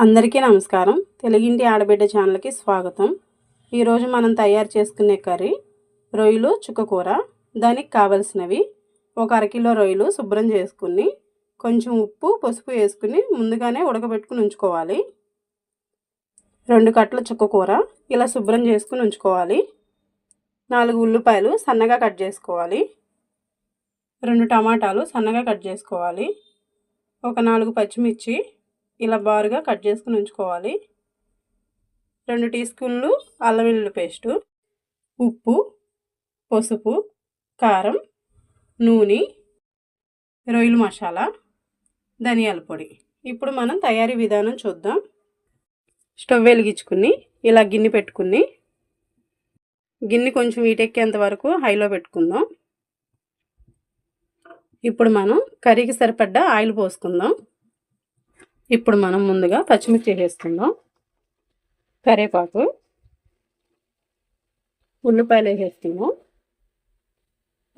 అందరికీ నమస్కారం. తెలుగింటి ఆడబిడ్డ ఛానల్కి స్వాగతం. ఈరోజు మనం తయారు చేసుకునే కర్రీ రొయ్యలు చుక్కకూర. దానికి కావలసినవి ఒక అరకిలో రొయ్యలు శుభ్రం చేసుకుని కొంచెం ఉప్పు పసుపు వేసుకుని ముందుగానే ఉడకబెట్టుకుని ఉంచుకోవాలి. రెండు కట్టల చుక్కకూర ఇలా శుభ్రం చేసుకుని ఉంచుకోవాలి. నాలుగు ఉల్లిపాయలు సన్నగా కట్ చేసుకోవాలి. రెండు టమాటాలు సన్నగా కట్ చేసుకోవాలి. ఒక నాలుగు పచ్చిమిర్చి ఇలా బారుగా కట్ చేసుకుని ఉంచుకోవాలి. రెండు టీ స్పూన్లు అల్లం వెల్లుల్లి పేస్టు ఉప్పు పసుపు కారం నూనె రొయ్యలు మసాలా ధనియాల పొడి. ఇప్పుడు మనం తయారీ విధానం చూద్దాం. స్టవ్ వెలిగించుకుని ఇలా గిన్నె పెట్టుకుని గిన్నె కొంచెం వీటెక్కేంత వరకు హైలో పెట్టుకుందాం. ఇప్పుడు మనం కర్రీకి సరిపడ్డ ఆయిల్ పోసుకుందాం. ఇప్పుడు మనం ముందుగా పచ్చిమిర్చి వేసుకుందాం. కరివేపాకు. ఉల్లిపాయలు వేసేస్తున్నాం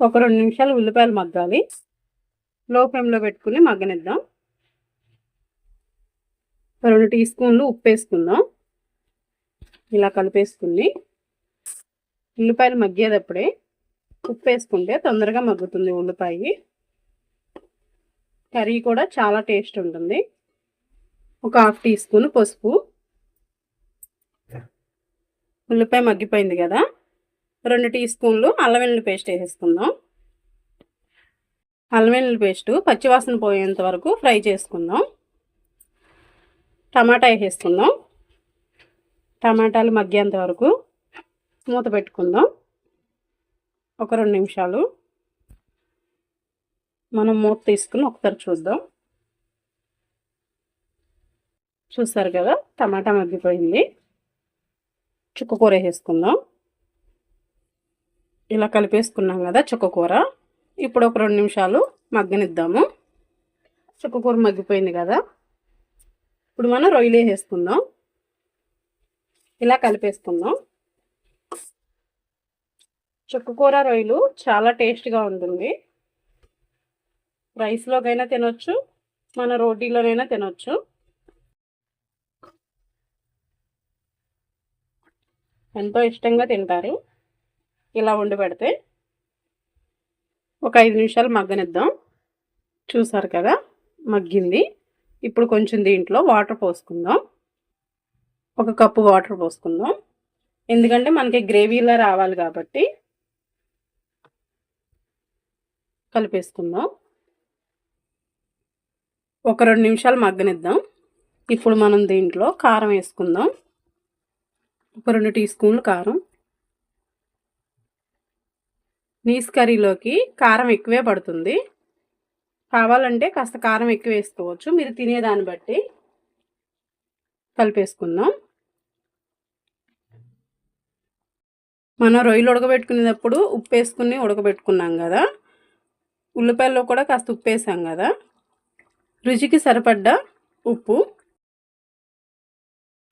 ఒక రెండు నిమిషాలు ఉల్లిపాయలు మగ్గాలి. లో ఫ్లేమ్లో పెట్టుకుని మగ్గనిద్దాం. రెండు టీ స్పూన్లు ఉప్పు వేసుకుందాం. ఇలా కలిపేసుకుని ఉల్లిపాయలు మగ్గేటప్పుడే ఉప్పు వేసుకుంటే తొందరగా మగ్గుతుంది ఉల్లిపాయ. కర్రీ కూడా చాలా టేస్ట్ ఉంటుంది. ఒక హాఫ్ టీ స్పూన్ పసుపు. ఉల్లిపాయ మగ్గిపోయింది కదా. రెండు టీ స్పూన్లు అల్లం వెల్లుల్లి పేస్ట్ వేసేసుకుందాం. అల్లం వెల్లుల్లి పేస్ట్ పచ్చివాసన పోయేంత వరకు ఫ్రై చేసుకుందాం. టమాటా వేసేసుకుందాం. టమాటాలు మగ్గేంత వరకు మూత పెట్టుకుందాం. ఒక రెండు నిమిషాలు. మనం మూత తీసుకుని ఒకసారి చూద్దాం. చూస్తారు కదా టమాటా మగ్గిపోయింది. చుక్కకూర వేసుకుందాం ఇలా కలిపేసుకున్నాం కదా చుక్కకూర ఇప్పుడు ఒక రెండు నిమిషాలు మగ్గనిద్దాము. చుక్కకూర మగ్గిపోయింది కదా. ఇప్పుడు మనం రొయ్యలు వేసేసుకుందాం. ఇలా కలిపేసుకుందాం. చుక్కకూర రొయ్యలు చాలా టేస్ట్గా ఉంటుంది. రైస్లోకైనా తినొచ్చు మన రోటీలోనైనా తినొచ్చు. ఎంతో ఇష్టంగా తింటారు. ఇలా వండి పెడితే ఒక ఐదు నిమిషాలు మగ్గనిద్దాం. చూసారు కదా మగ్గింది. ఇప్పుడు కొంచెం దీంట్లో వాటర్ పోసుకుందాం. ఒక కప్పు వాటర్ పోసుకుందాం. ఎందుకంటే మనకి గ్రేవీలా రావాలి కాబట్టి కలిపేసుకుందాం. ఒక రెండు నిమిషాలు మగ్గనిద్దాం. ఇప్పుడు మనం దీంట్లో కారం వేసుకుందాం. ఒక రెండు టీ స్పూన్లు కారం. నీస్ కర్రీలోకి కారం ఎక్కువే పడుతుంది. కావాలంటే కాస్త కారం ఎక్కువ వేసుకోవచ్చు. మీరు తినేదాన్ని బట్టి కలిపేసుకుందాం. మనం రొయ్యలు ఉడకబెట్టుకునేటప్పుడు ఉప్పు వేసుకుని ఉడకబెట్టుకున్నాం కదా. ఉల్లిపాయల్లో కూడా కాస్త ఉప్పు వేసాం కదా. రుచికి సరిపడ్డ ఉప్పు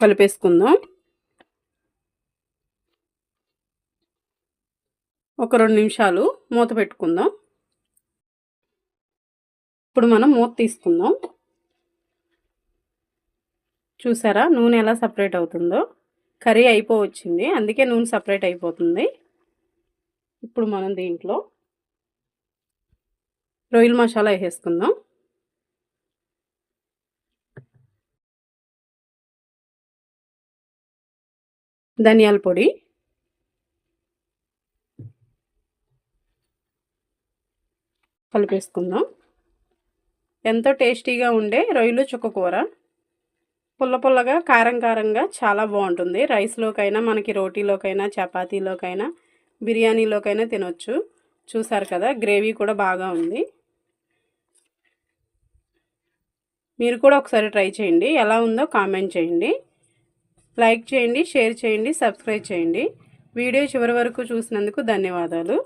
కలిపేసుకుందాం. ఒక రెండు నిమిషాలు మూత పెట్టుకుందాం. ఇప్పుడు మనం మూత తీసుకుందాం. చూసారా? నూనె ఎలా సపరేట్ అవుతుందో? కర్రీ అయిపోవచ్చింది. అందుకే నూనె సపరేట్ అయిపోతుంది. ఇప్పుడు మనం దీంట్లో రొయ్యల మసాలా వేసేసుకుందాం. ధనియాల పొడి కలిపేసుకుందాం. ఎంతో టేస్టీగా ఉండే రొయ్యలు చుక్కకూర పుల్ల పుల్లగా కారం కారంగా చాలా బాగుంటుంది. రైస్లోకైనా మనకి రోటీలోకైనా చపాతీలోకైనా బిర్యానీలోకైనా తినొచ్చు. చూసారు కదా గ్రేవీ కూడా బాగా ఉంది. మీరు కూడా ఒకసారి ట్రై చేయండి. ఎలా ఉందో కామెంట్ చేయండి. లైక్ చేయండి షేర్ చేయండి సబ్స్క్రైబ్ చేయండి. వీడియో చివరి వరకు చూసినందుకు ధన్యవాదాలు.